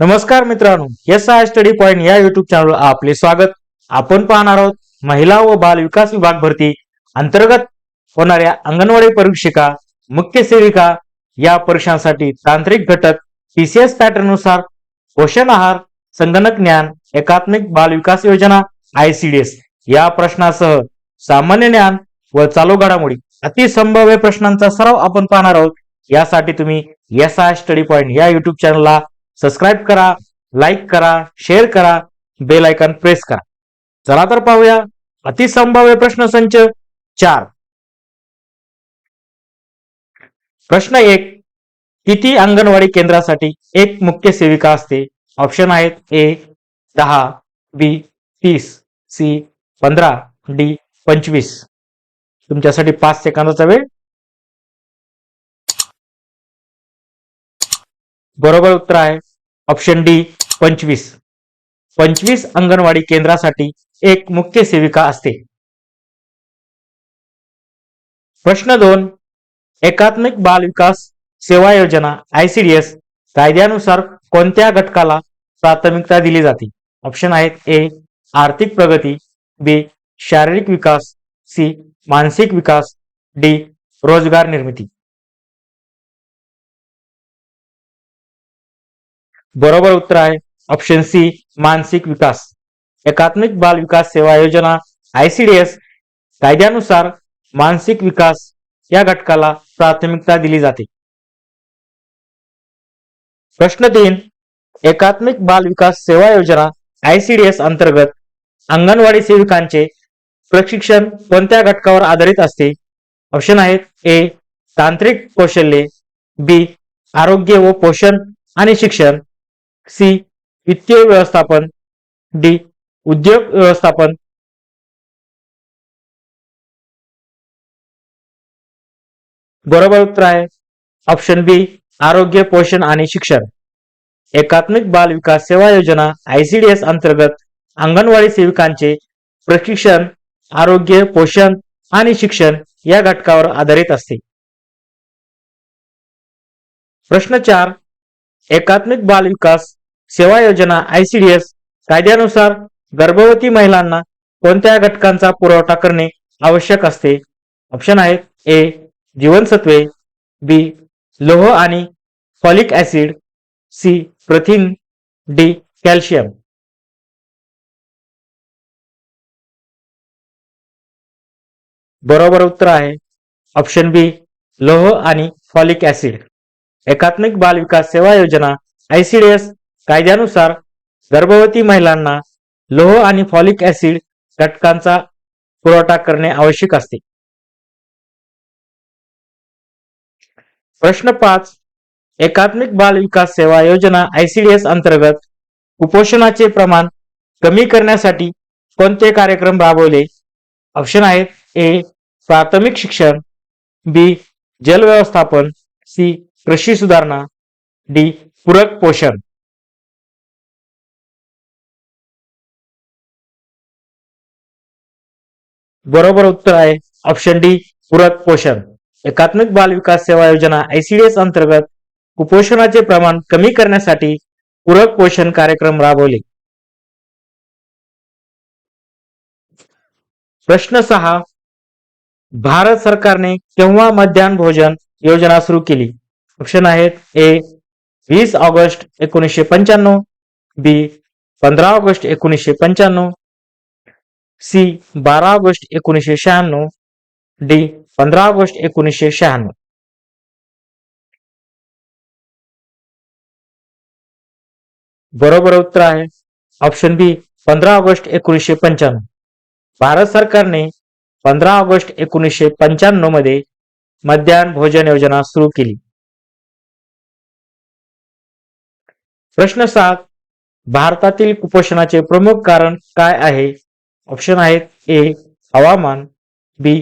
नमस्कार मित्रांनो S I study point या युट्यूब चॅनलवर आपले स्वागत. आपण पाहणार आहोत महिला व बाल विकास विभाग भरती अंतर्गत होणाऱ्या अंगणवाडी परीक्षिका मुख्य सेविका या परीक्षांसाठी तांत्रिक घटक पीसीएस पॅटर्ननुसार पोषण आहार संगणक ज्ञान एकात्मिक बाल विकास योजना आयसीडीएस या प्रश्नासह सामान्य ज्ञान व चालू घडामोडी अतिसंभाव्य प्रश्नांचा सराव आपण पाहणार आहोत. यासाठी तुम्ही एस आय स्टडी पॉईंट या युट्यूब चॅनलला सबस्क्राईब करा लाईक करा शेअर करा बेल आयकॉन प्रेस करा. चला तर पाहूया अतिसंभाव्य प्रश्न संच चार. प्रश्न एक किती अंगणवाडी केंद्रासाठी एक मुख्य सेविका असते? ऑप्शन आहेत ए दहा बी तीस सी पंधरा डी पंचवीस. तुमच्यासाठी पाच सेकंदाचा वेळ. बरोबर उत्तर आहे ऑप्शन डी पंचवीस. पंचवीस अंगणवाडी केंद्रासाठी एक मुख्य सेविका असते. प्रश्न दोन एकात्मिक बाल विकास सेवा योजना आयसीडीएस कायद्यानुसार कोणत्या घटकाला प्राथमिकता दिली जाते? ऑप्शन आहेत ए आर्थिक प्रगती बी शारीरिक विकास सी मानसिक विकास डी रोजगार निर्मिती. बरोबर उत्तर आहे ऑप्शन सी मानसिक विकास. एकात्मिक बाल विकास सेवा योजना आयसीडीएस कायद्यानुसार मानसिक विकास या घटकाला प्राथमिकता दिली जाते. प्रश्न तीन एकात्मिक बाल विकास सेवा योजना आयसीडीएस अंतर्गत अंगणवाडी सेविकांचे प्रशिक्षण कोणत्या घटकावर आधारित असते? ऑप्शन आहेत ए तांत्रिक कौशल्ये बी आरोग्य व पोषण आणि शिक्षण. सी वित्तीय व्यवस्थापन डी उद्योग व्यवस्थापन. बरोबर उत्तर आहे. ऑप्शन बी आरोग्य पोषण आणि शिक्षण. एकात्मिक बाल विकास सेवा योजना आयसीडीएस अंतर्गत अंगणवाडी सेविकांचे प्रशिक्षण आरोग्य पोषण आणि शिक्षण या घटकावर आधारित असते. प्रश्न चार एकात्मिक बाल विकास सेवा योजना आयसीडीएस कायद्यानुसार गर्भवती महिलांना कोणत्या घटकांचा पुरवठा करणे आवश्यक असते? ऑप्शन आहेत ए जीवनसत्वे बी लोह आणि फॉलिक ऍसिड सी प्रथिन डी कॅल्शियम बरोबर उत्तर आहे ऑप्शन बी लोह आणि फॉलिक ऍसिड एकात्मिक बाल विकास सेवा योजना आयसीडीएस कायद्यानुसार गर्भवती महिलांना लोह आणि फॉलिक ऍसिड घटकांचा पुरवठा करणे आवश्यक असते. प्रश्न पाच एकात्मिक बाल विकास सेवा योजना आयसीडीएस अंतर्गत कुपोषणाचे प्रमाण कमी करण्यासाठी कोणते कार्यक्रम राबवले? ऑप्शन आहेत ए प्राथमिक शिक्षण बी जल व्यवस्थापन सी कृषी सुधारणा डी पूरक पोषण. बरोबर उत्तर आहे ऑप्शन डी पूरक पोषण. एकात्मिक बाल विकास सेवा योजना आयसीडीएस अंतर्गत कुपोषणाचे प्रमाण कमी करण्यासाठी पूरक पोषण कार्यक्रम राबवले. प्रश्न सहा भारत सरकारने केव्हा मध्यान्ह भोजन योजना सुरू केली? ऑप्शन आहेत ए वीस ऑगस्ट एकोणीसशे पंच्याण्णव बी पंधरा ऑगस्ट एकोणीसशे पंच्याण्णव सी बारा ऑगस्ट एकोणीसशे शहाण्णव डी पंधरा ऑगस्ट एकोणीसशे शहाण्णव बरोबर उत्तर आहे. ऑप्शन बी पंधरा ऑगस्ट एकोणीसशे पंच्याण्णव भारत सरकारने पंधरा ऑगस्ट एकोणीसशे पंच्याण्णवमध्ये मध्यान्ह भोजन योजना सुरू केली. प्रश्न सात भारतातील कुपोषणाचे प्रमुख कारण काय आहे? ऑप्शन आहेत ए हवामान बी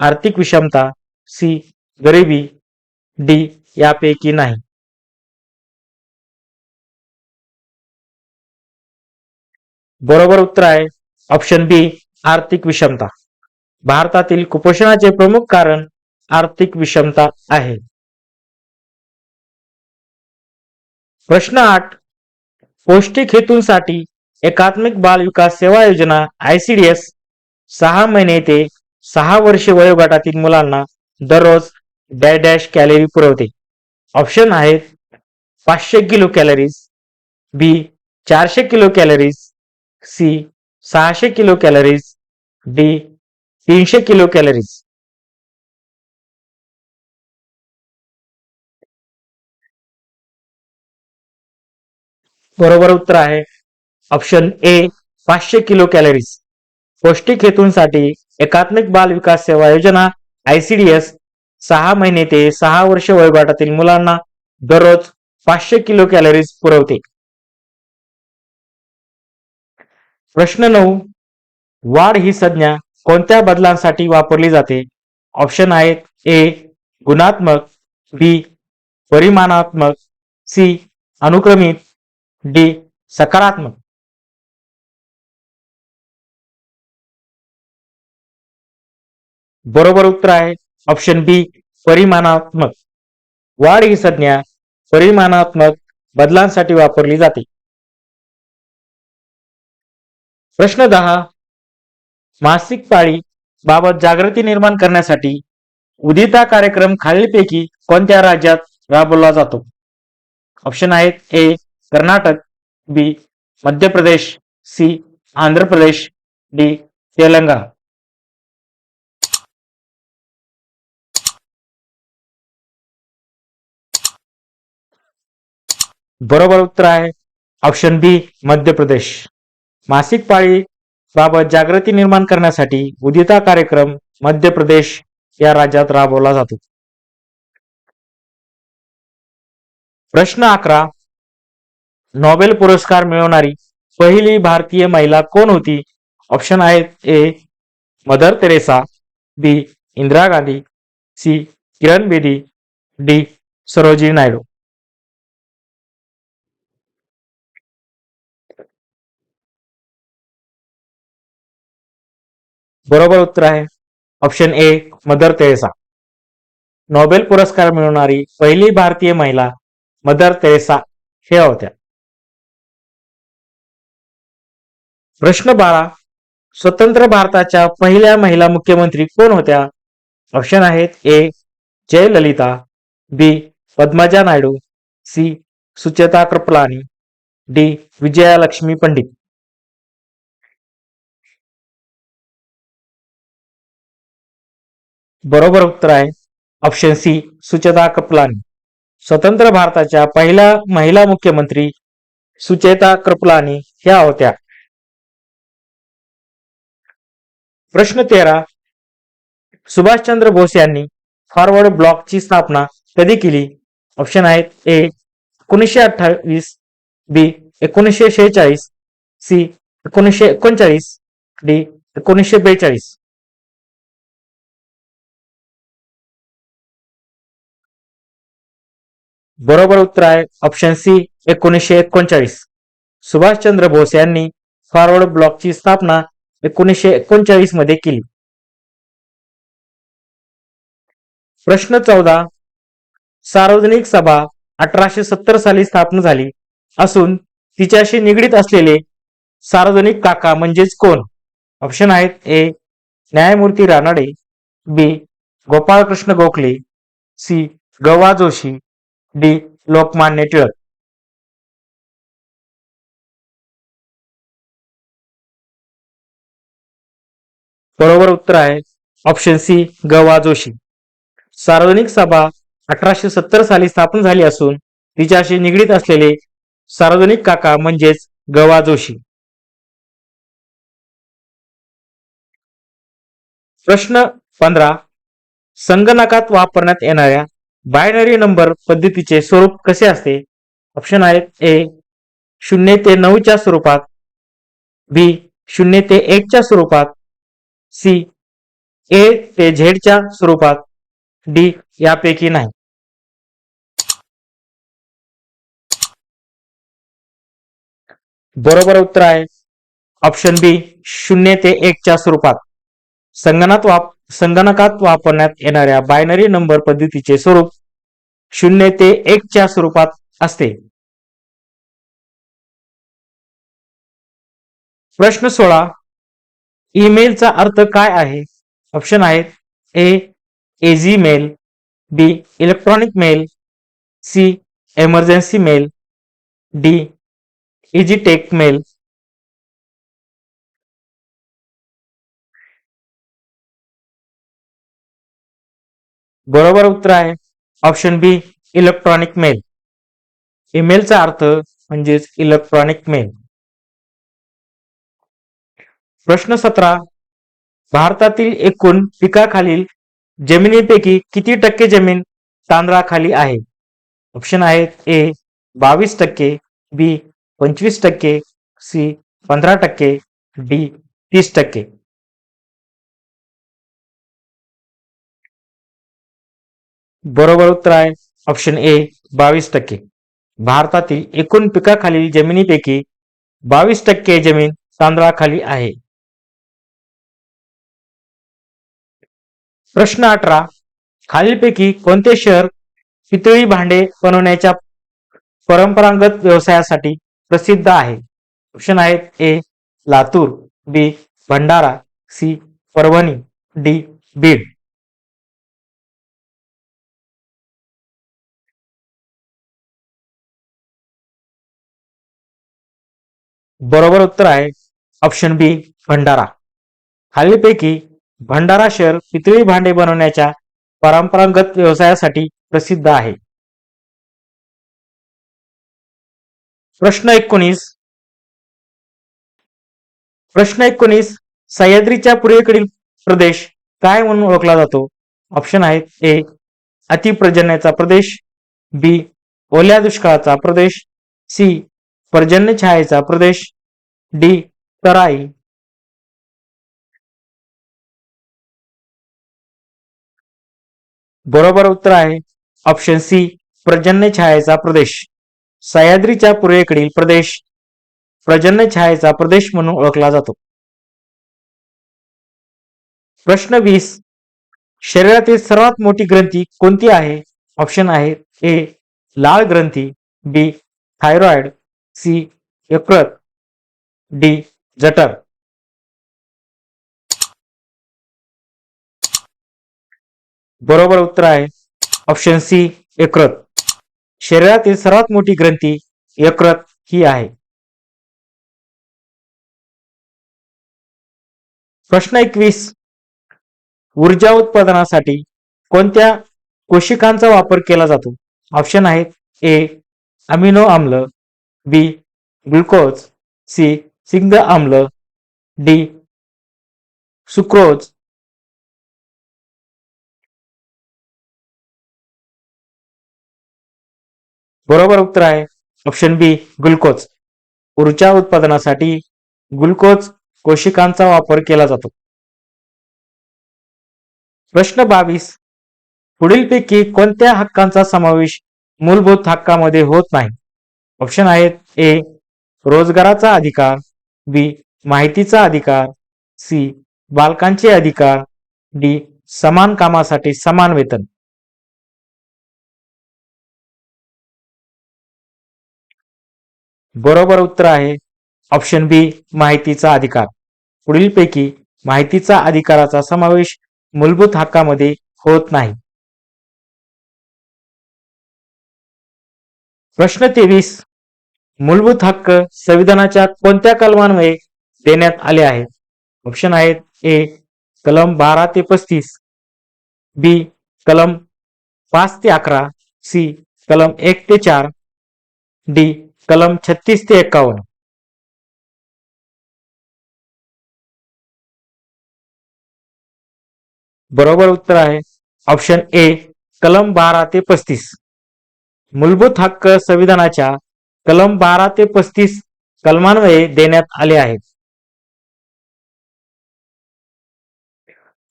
आर्थिक विषमता सी गरिबी डी यापैकी नाही. बरोबर उत्तर आहे ऑप्शन बी आर्थिक विषमता. भारतातील कुपोषणाचे प्रमुख कारण आर्थिक विषमता आहे. प्रश्न आठ पौष्टिक हेतूंसाठी एकात्मिक बाल विकास सेवा योजना आयसीडीएस सहा महिने ते सहा वर्षे वयोगटातील मुलांना दररोज डॅश डॅश कॅलरी पुरवते. ऑप्शन आहेत पाचशे किलो कॅलरीज, बी चारशे किलो कॅलरीज, सी सहाशे किलो कॅलरीज, डी तीनशे किलो कॅलरीज. बरोबर उत्तर आहे ऑप्शन ए पाचशे किलो कॅलरीज. पौष्टिक हेतूंसाठी एकात्मिक बाल विकास सेवा योजना आयसीडीएस सहा महिने ते सहा वर्ष वयोगटातील मुलांना दररोज पाचशे किलो कॅलरीज पुरवते. प्रश्न नऊ वाढ ही संज्ञा कोणत्या बदलांसाठी वापरली जाते? ऑप्शन आहेत ए गुणात्मक बी परिमाणात्मक सी अनुक्रमित डी सकारात्मक. बरोबर उत्तर आहे. ऑप्शन बी परिमाणात्मक. वाढ ही संज्ञा परिमाणात्मक बदलांसाठी वापरली जाते. प्रश्न दहा मासिक पाळी बाबत जागृती निर्माण करण्यासाठी उदिता कार्यक्रम खालीलपैकी कोणत्या राज्यात राबवला जातो? ऑप्शन आहेत A Karnataka B Madhya Pradesh C Andhra Pradesh D Telangana. बरोबर उत्तर आहे. ऑप्शन बी मध्य प्रदेश. मासिक पाळी बाबत जागृती निर्माण करण्यासाठी उदिता कार्यक्रम मध्य प्रदेश या राज्यात राबवला जातो. प्रश्न अकरा नोबेल पुरस्कार मिळवणारी पहिली भारतीय महिला कोण होती? ऑप्शन आहेत A Mother Teresa B Indira Gandhi C Kiran Bedi D Sarojini Naidu. बरोबर उत्तर आहे. Option A Mother Teresa Nobel पुरस्कार मिळवणारी पहिली भारतीय महिला मदर तेरेसा ह्या होत्या. प्रश्न बारा स्वतंत्र भारताच्या पहिल्या महिला मुख्यमंत्री कोण होत्या? ऑप्शन आहेत A Jayalalithaa B Padmaja Naidu C Sucheta Kripalani D Vijayalakshmi Pandit. बरोबर उत्तर आहे. Option C Sucheta Kripalani. स्वतंत्र भारताच्या पहिल्या महिला मुख्यमंत्री सुचेता कृपलानी ह्या होत्या. प्रश्न तेरा सुभाषचंद्र बोस यांनी फॉरवर्ड ब्लॉकची स्थापना कधी केली? ऑप्शन आहेत ए एकोणीसशे अठ्ठावीस बी एकोणीसशे शेहेचाळीस सी एकोणीसशे एकोणचाळीस डी एकोणीसशे बेचाळीस. बरोबर उत्तर आहे ऑप्शन सी एकोणीसशे एकोणचाळीस. सुभाषचंद्र बोस यांनी फॉरवर्ड ब्लॉकची स्थापना एकोणीसशे एकोणचाळीसमध्ये केली. प्रश्न चौदा सार्वजनिक सभा अठराशे सत्तर साली स्थापन झाली असून तिच्याशी निगडीत असलेले सार्वजनिक काका म्हणजेच कोण? ऑप्शन आहेत ए न्यायमूर्ती रानडे बी गोपाळकृष्ण गोखले सी गवा जोशी डी लोकमान्य टिळक. बरोबर उत्तर आहे ऑप्शन सी गवा जोशी. सार्वजनिक सभा अठराशे सत्तर साली स्थापन झाली असून तिच्याशी निगडीत असलेले सार्वजनिक काका म्हणजेच गवा जोशी. प्रश्न पंधरा संगणकात वापरण्यात येणाऱ्या बायनरी नंबर पद्धतीचे स्वरूप कसे असते? ऑप्शन आहेत ए शून्य ते नऊच्या स्वरूपात. बी शून्य ते एकच्या स्वरूपात. सी ए ते झेडच्या स्वरूपात. डी यापैकी नाही. बरोबर उत्तर आहे. ऑप्शन बी शून्य ते एकच्या स्वरूपात. संगणक वाप संगणकात वापरण्यात येणाऱ्या बायनरी नंबर पद्धतीचे स्वरूप शून्य ते एकच्या स्वरूपात असते. प्रश्न सोळा. ईमेलचा अर्थ काय आहे? ऑप्शन आहेत A AG mail B electronic mail C emergency mail D इजीटेक mail बरोबर उत्तर आहे. ऑप्शन बी इलेक्ट्रॉनिक मेल ईमेलचा अर्थ म्हणजेच इलेक्ट्रॉनिक मेल प्रश्न सतरा भारतातील एकूण पिकाखालील जमिनीपैकी किती टक्के जमीन तांदळाखाली आहे? ऑप्शन आहेत ए बावीस टक्के बी पंचवीस टक्के सी पंधरा टक्के डी तीस टक्के. बरोबर उत्तर आहे. ऑप्शन ए बावीस टक्के. भारतातील एकूण पिकाखालील जमिनीपैकी बावीस टक्के जमीन तांदळाखाली आहे. प्रश्न अठरा खालीलपैकी कोणते शहर पितळी भांडे बनवण्याच्या परंपरागत व्यवसायासाठी प्रसिद्ध आहे? ऑप्शन आहेत A Latur B Bhandara C Parbhani D Beed. बरोबर उत्तर आहे ऑप्शन बी भंडारा. खालीलपैकी भंडारा शहर पितळी भांडे बनवण्याच्या परंपरागत व्यवसायासाठी प्रसिद्ध आहे. प्रश्न एकोणीस. प्रश्न एकोणीस सह्याद्रीच्या पूर्वेकडील प्रदेश काय म्हणून ओळखला जातो? ऑप्शन आहेत ए अतिप्रजन्याचा प्रदेश बी ओल्या दुष्काळाचा प्रदेश सी पर्जन्य छायेचा प्रदेश डी तराई. बरोबर उत्तर आहे ऑप्शन सी पर्जन्य छायेचा प्रदेश. सह्याद्रीच्या पूर्वेकडील प्रदेश पर्जन्य छायेचा प्रदेश म्हणून ओळखला जातो. प्रश्न वीस शरीरातील सर्वात मोठी ग्रंथी कोणती आहे? ऑप्शन आहे ए लाळ ग्रंथी बी थायरॉइड. सी यकृत डी जठर बरोबर उत्तर आहे. ऑप्शन सी यकृत शरीरातील सर्वात मोठी ग्रंथी यकृत ही आहे. प्रश्न एकवीस. ऊर्जा उत्पादनासाठी कोणत्या कोशिकांचा वापर केला जातो? ऑप्शन आहेत ए अमिनो आम्ल बी ग्लुकोज सी सिंग आम्ल. डी सुक्रोज बरोबर उत्तर आहे. ऑप्शन बी ग्लुकोज ऊर्जा उत्पादनासाठी ग्लुकोज कोशिकांचा वापर केला जातो. प्रश्न बावीस. पुढीलपैकी कोणत्या हक्कांचा समावेश मूलभूत हक्कामध्ये होत नाही? ऑप्शन आहेत ए रोजगाराचा अधिकार बी माहितीचा अधिकार सी बालकांचे अधिकार डी समान कामासाठी समान वेतन. बरोबर उत्तर आहे ऑप्शन बी माहितीचा अधिकार. पुढीलपैकी माहितीचा अधिकाराचा समावेश मूलभूत हक्कामध्ये होत नाही. प्रश्न तेवीस मूलभूत हक्क संविधानाच्या कोणत्या कलमांमुळे देण्यात आले आहेत? ऑप्शन आहेत ए कलम बारा ते पस्तीस. बी कलम पाच ते अकरा. सी कलम एक ते चार. डी कलम छत्तीस ते एकावन्न. बरोबर उत्तर आहे. ऑप्शन ए कलम बारा ते पस्तीस. मूलभूत हक्क संविधानाच्या कलम बारा ते पस्तीस कलमान्वये देण्यात आले आहेत.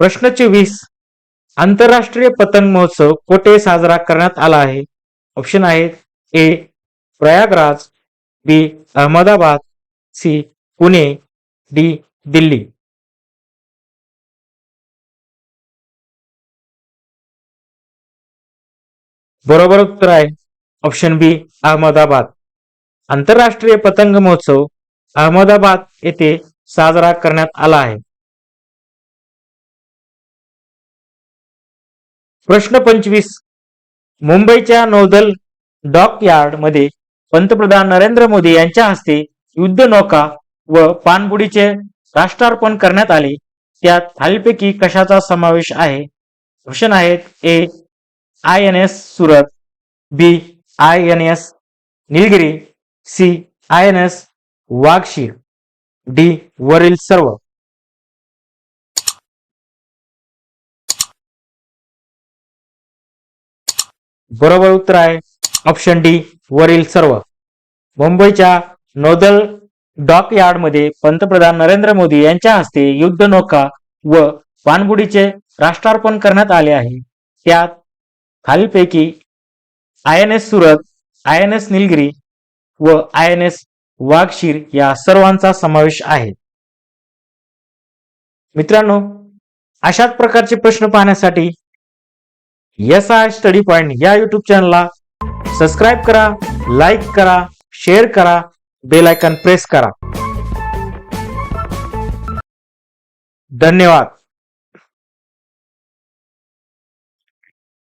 प्रश्न चोवीस आंतरराष्ट्रीय पतंग महोत्सव कोठे साजरा करण्यात आला आहे? ऑप्शन आहेत A Prayagraj B Ahmedabad C Pune D Delhi. बरोबर उत्तर आहे. Option B Ahmedabad. आंतरराष्ट्रीय पतंग महोत्सव अहमदाबाद येथे साजरा करण्यात आला आहे. प्रश्न पंचवीस. मुंबईच्या नौदल डॉकयार्डमध्ये पंतप्रधान नरेंद्र मोदी यांच्या हस्ते युद्ध नौका व पाणबुडीचे राष्ट्रार्पण करण्यात आले. त्यात खालीलपैकी कशाचा समावेश आहे? ऑप्शन आहेत A. I. N. S. Surat B. I. N. S. Nilgiri C I N S Vagsheer D वरील सर्व. बरोबर उत्तर आहे. ऑप्शन डी वरील सर्व. मुंबईच्या नौदल डॉकमध्ये पंतप्रधान नरेंद्र मोदी यांच्या हस्ते युद्ध नौका व पाणबुडीचे राष्ट्रार्पण करण्यात आले आहे. त्यात खालीलपैकी I N S Surat I N S Nilgiri व आय एन एस वाघशीर या सर्वांचा समावेश आहे. मित्रांनो अशाच प्रकारचे प्रश्न पाहण्यासाठी एस आय स्टडी पॉइंट या युट्यूब चॅनलला सबस्क्राईब करा लाईक करा शेअर करा बेल आयकॉन प्रेस करा. धन्यवाद.